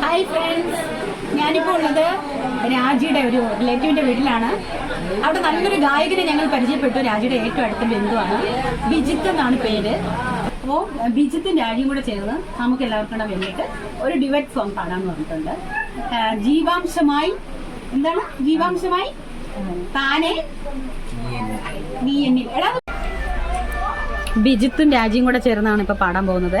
Hi friends ഞാനിപ്പോൾ ഉള്ളത് രാജിയുടെ ഒരു റിലേറ്റീവിന്റെ വീട്ടിലാണ്. അവിടെ നല്ലൊരു ഗായകനെ ഞങ്ങൾ പരിചയപ്പെട്ടു. രാജിയുടെ ഏറ്റവും അടുത്ത ബന്ധുവാണ്. ബിജിത്ത് എന്നാണ് പേര്. അപ്പോൾ ബിജിത്തും രാജിയും കൂടെ ചേർന്ന് നമുക്ക് എല്ലാവർക്കും കൂടെ വേണ്ടിയിട്ട് ഒരു ഡിവൈറ്റ് സോങ് പാടാൻ പറഞ്ഞിട്ടുണ്ട്. ജീവാംശമായി എന്താണ്? ജീവാംശമായി? താനെ നീ എന്നിൽ. ബിജിത്തും രാജിയും കൂടെ ചേർന്നാണ് ഇപ്പൊ പാടാൻ പോകുന്നത്.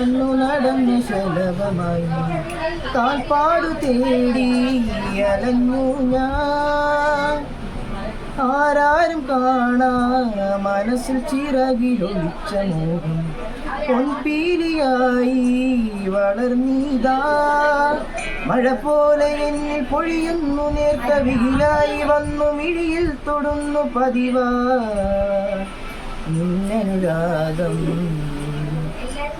പറന്നു നടന്നു ശലഭമായി. കാൽപ്പാടു തേടി അലഞ്ഞു ഞാൻ. ആരാരും കാണാ മനസ്സിൽ ചിറകിലൊളിച്ച മോഹം. പൊൻപീലിയായി വളർന്നീതാ. മഴ പോലെ എന്നിൽ പൊഴിയുന്നു നേർത്ത വിഹിലായി വന്നു മിഴിയിൽ തൊടുന്നു പതിവാ. നിന്നനുരാഗം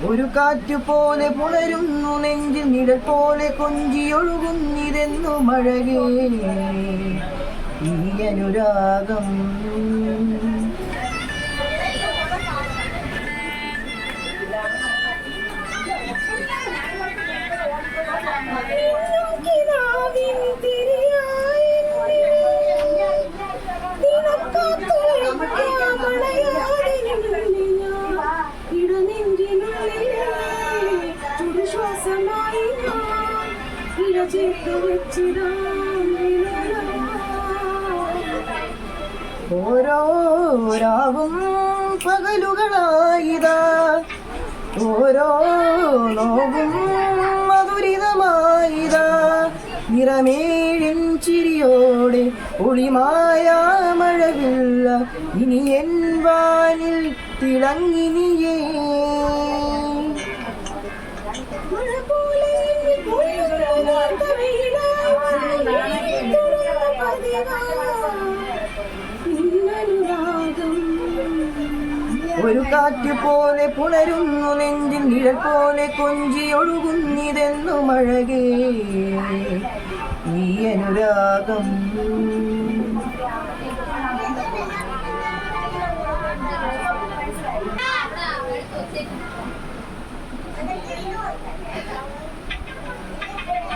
ഒരു കാറ്റ് പോലെ പുലരുന്നു നെഞ്ചിൽ നിഴൽ പോലെ കൊഞ്ചിയൊഴുകുന്നിതെന്നു മഴകേ ഈ അനുരാഗം ഓരോ രാവും പകലുകളായിതാ. ഓരോ നോവും മധുരിതമായിതാ. നിറമേഴിൻ ചിരിയോടെ ഒളിമായ മഴവില്ല ഇനി എൻ വാനിൽ തിളങ്ങിനിയേ. പോലെ ഒരു കാറ്റ് പോലെ പുണരുന്നു നെഞ്ചിൽ നിഴൽ പോലെ കൊഞ്ചി ഒഴുകുന്നിതെന്നു മഴകേ ഈ അനുരാഗം